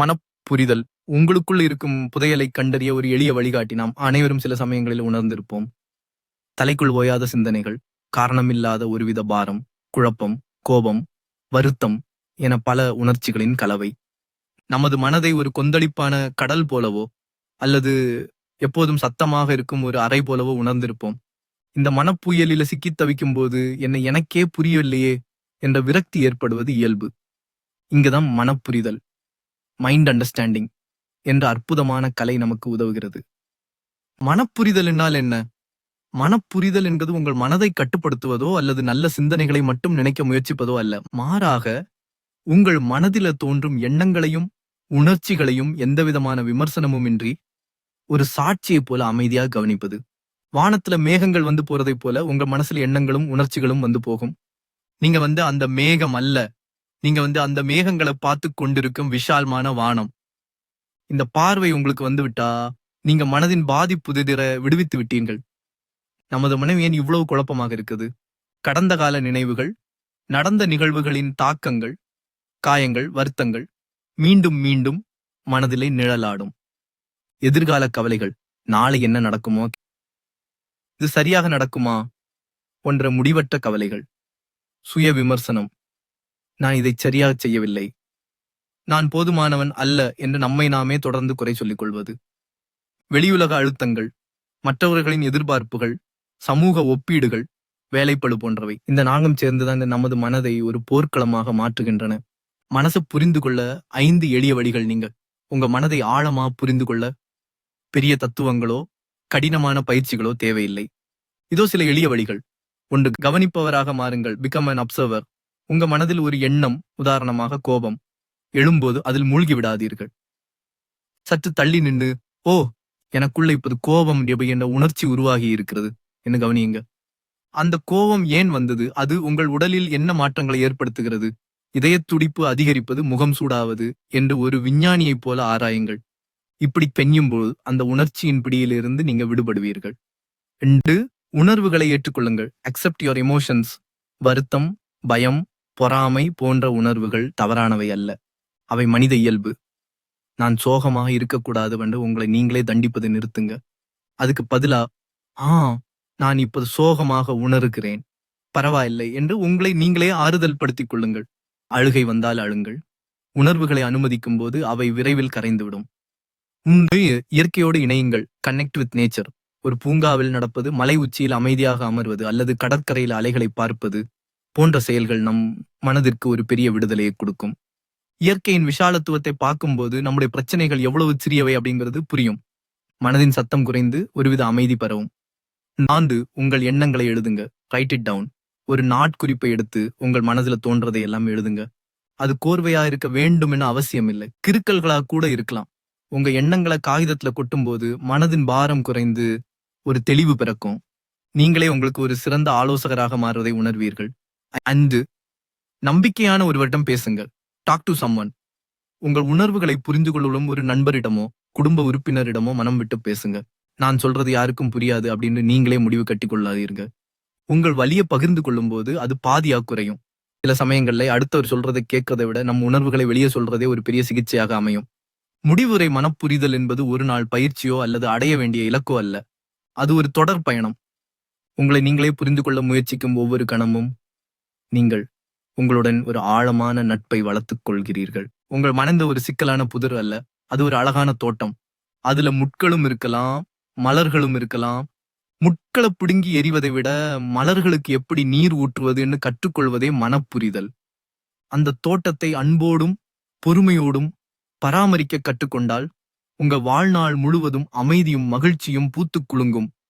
மனப்புரிதல் உங்களுக்குள் இருக்கும் புதையலை கண்டறிய ஒரு எளிய வழிகாட்டி நாம் அனைவரும் சில சமயங்களில் உணர்ந்திருப்போம். தலைக்குள் ஓயாத சிந்தனைகள் காரணமில்லாத ஒருவித பாரம் குழப்பம் கோபம் வருத்தம் என பல உணர்ச்சிகளின் கலவை. நமது மனதை ஒரு கொந்தளிப்பான கடல் போலவோ அல்லது எப்போதும் சத்தமாக இருக்கும் ஒரு அறை போலவோ உணர்ந்திருப்போம். இந்த மனப்புயலில சிக்கித் தவிக்கும் போது என்னை எனக்கே புரியவில்லையே என்ற விரக்தி ஏற்படுவது இயல்பு. இங்குதான் மனப்புரிதல். மைண்ட் அண்டர்ஸ்டாண்டிங் என்ற அற்புதமான கலை நமக்கு உதவுகிறது. மனப்புரிதல் என்றால் என்ன? மனப்புரிதல் என்பது உங்கள் மனதை கட்டுப்படுத்துவதோ அல்லது நல்ல சிந்தனைகளை மட்டும் நினைக்க முயற்சிப்பதோ அல்ல. மாறாக உங்கள் மனதில தோன்றும் எண்ணங்களையும் உணர்ச்சிகளையும் எந்தவிதமான விமர்சனமும் இன்றி ஒரு சாட்சியைப் போல அமைதியாக கவனிப்பது. வானத்துல மேகங்கள் வந்து போறதைப் போல உங்க மனசுல எண்ணங்களும் உணர்ச்சிகளும் வந்து போகும். நீங்க வந்து அந்த மேகம் அல்ல நீங்க வந்து அந்த மேகங்களை பார்த்து கொண்டிருக்கும் விஷாலமான வானம். இந்த பார்வை உங்களுக்கு வந்துவிட்டா நீங்க மனதின் பாதிப்புதிர விடுவித்து விட்டீர்கள். நமது மனம் ஏன் இவ்வளவு குழப்பமாக இருக்குது? கடந்த கால நினைவுகள் நடந்த நிகழ்வுகளின் தாக்கங்கள் காயங்கள் வருத்தங்கள் மீண்டும் மீண்டும் மனதிலே நிழலாடும். எதிர்கால கவலைகள் நாளை என்ன நடக்குமோ? இது சரியாக நடக்குமா? போன்ற முடிவற்ற கவலைகள் சுய விமர்சனம் நான் இதை சரியாக செய்யவில்லை. நான் போதுமானவன் அல்ல என்று நம்மை நாமே தொடர்ந்து குறை சொல்லிக் கொள்வது. வெளியுலக அழுத்தங்கள் மற்றவர்களின் எதிர்பார்ப்புகள் சமூக ஒப்பீடுகள் வேலைப்பளு போன்றவை இந்த நாகம் சேர்ந்துதான் இந்த நமது மனதை ஒரு போர்க்களமாக மாற்றுகின்றன. மனசை புரிந்து கொள்ள ஐந்து எளிய வழிகள் நீங்க. உங்க மனதை ஆழமா புரிந்து கொள்ள பெரிய தத்துவங்களோ கடினமான பயிற்சிகளோ தேவையில்லை. இதோ சில எளிய வழிகள். ஒன்று கவனிப்பவராக மாறுங்கள். பிகம் அன் அப்சர்வர் உங்க மனதில் ஒரு எண்ணம் உதாரணமாக கோபம் எழும்போது அதில் மூழ்கி விடாதீர்கள். சற்று தள்ளி நின்று ஓ எனக்குள்ள இப்போது கோபம் என்ற உணர்ச்சி உருவாகி இருக்கிறது. என்று கவனியுங்க அந்த கோபம் ஏன் வந்தது? அது உங்கள் உடலில் என்ன மாற்றங்களை ஏற்படுத்துகிறது? இதய துடிப்பு அதிகரிப்பது முகம் சூடாவது என்று ஒரு விஞ்ஞானியைப் போல ஆராயுங்கள். இப்படி பெண்ணும்போது அந்த உணர்ச்சியின் பிடியிலிருந்து நீங்க விடுபடுவீர்கள். ரெண்டு உணர்வுகளை ஏற்றுக்கொள்ளுங்கள். அக்செப்ட் யுவர் எமோஷன்ஸ் வருத்தம் பயம் பொறாமை போன்ற உணர்வுகள் தவறானவை அல்ல. அவை மனித இயல்பு. நான் சோகமாக இருக்கக்கூடாது என்று உங்களை நீங்களே தண்டிப்பதை நிறுத்துங்க. அதுக்கு பதிலா ஆ நான் இப்போது சோகமாக உணர்கிறேன். பரவாயில்லை என்று உங்களை நீங்களே ஆறுதல் படுத்திக் கொள்ளுங்கள். அழுகை வந்தால் அழுங்கள். உணர்வுகளை அனுமதிக்கும் போது அவை விரைவில் கரைந்துவிடும். உண்டு இயற்கையோடு இணையுங்கள். கனெக்ட் வித் நேச்சர் ஒரு பூங்காவில் நடப்பது மலை உச்சியில் அமைதியாக அமர்வது அல்லது கடற்கரையில் அலைகளை பார்ப்பது போன்ற செயல்கள் நம் மனதிற்கு ஒரு பெரிய விடுதலையை கொடுக்கும். இயற்கையின் விஷாலத்துவத்தை பார்க்கும்போது நம்முடைய பிரச்சனைகள் எவ்வளவு சிறியவை அப்படிங்கிறது புரியும். மனதின் சத்தம் குறைந்து ஒருவித அமைதி பரவும். நான்கு உங்கள் எண்ணங்களை எழுதுங்க. ரைட் இட் டவுன் ஒரு நாட்குறிப்பை எடுத்து உங்கள் மனதுல தோன்றதை எல்லாம் எழுதுங்க. அது கோர்வையா இருக்க வேண்டும் என அவசியம் இல்லை. கிறுக்கல்களாக கூட இருக்கலாம். உங்க எண்ணங்களை காகிதத்துல கொட்டும்போது மனதின் பாரம் குறைந்து ஒரு தெளிவு பிறக்கும். நீங்களே உங்களுக்கு ஒரு சிறந்த ஆலோசகராக மாறுவதை உணர்வீர்கள். அண்டு நம்பிக்கையான ஒருவரிடம் பேசுங்கள். டாக் டு சம்மன் உங்கள் உணர்வுகளை புரிந்து கொள்ளும் ஒரு நண்பரிடமோ குடும்ப உறுப்பினரிடமோ மனம் விட்டு பேசுங்க நான் சொல்றது யாருக்கும் புரியாது அப்படின்னு நீங்களே முடிவு கட்டி கொள்ளாதீர்கள் உங்கள் வழியை பகிர்ந்து கொள்ளும்போது அது பாதியாக குறையும். சில சமயங்கள்ல அடுத்தவர் சொல்றதை கேட்கறதை விட நம் உணர்வுகளை வெளியே சொல்றதே ஒரு பெரிய சிகிச்சையாக அமையும். முடிவுரை மனப்புரிதல் என்பது ஒரு நாள் பயிற்சியோ அல்லது அடைய வேண்டிய இலக்கோ அல்ல. அது ஒரு தொடர் பயணம். உங்களை நீங்களே புரிந்து கொள்ள முயற்சிக்கும் ஒவ்வொரு கணமும் நீங்கள். உங்களுடன் ஒரு ஆழமான நட்பை வளர்த்துக் கொள்கிறீர்கள். உங்கள் மனந்த ஒரு சிக்கலான புதிர் அல்ல அது ஒரு அழகான தோட்டம். அதுல முட்களும் இருக்கலாம் மலர்களும் இருக்கலாம். முட்களை பிடுங்கி எறிவதை விட மலர்களுக்கு எப்படி நீர் ஊற்றுவதுன்னு கற்றுக்கொள்வதே மனப்புரிதல். அந்த தோட்டத்தை அன்போடும் பொறுமையோடும் பராமரிக்க கற்றுக்கொண்டால் உங்க வாழ்நாள் முழுவதும் அமைதியும் மகிழ்ச்சியும் பூத்து குலுங்கும்.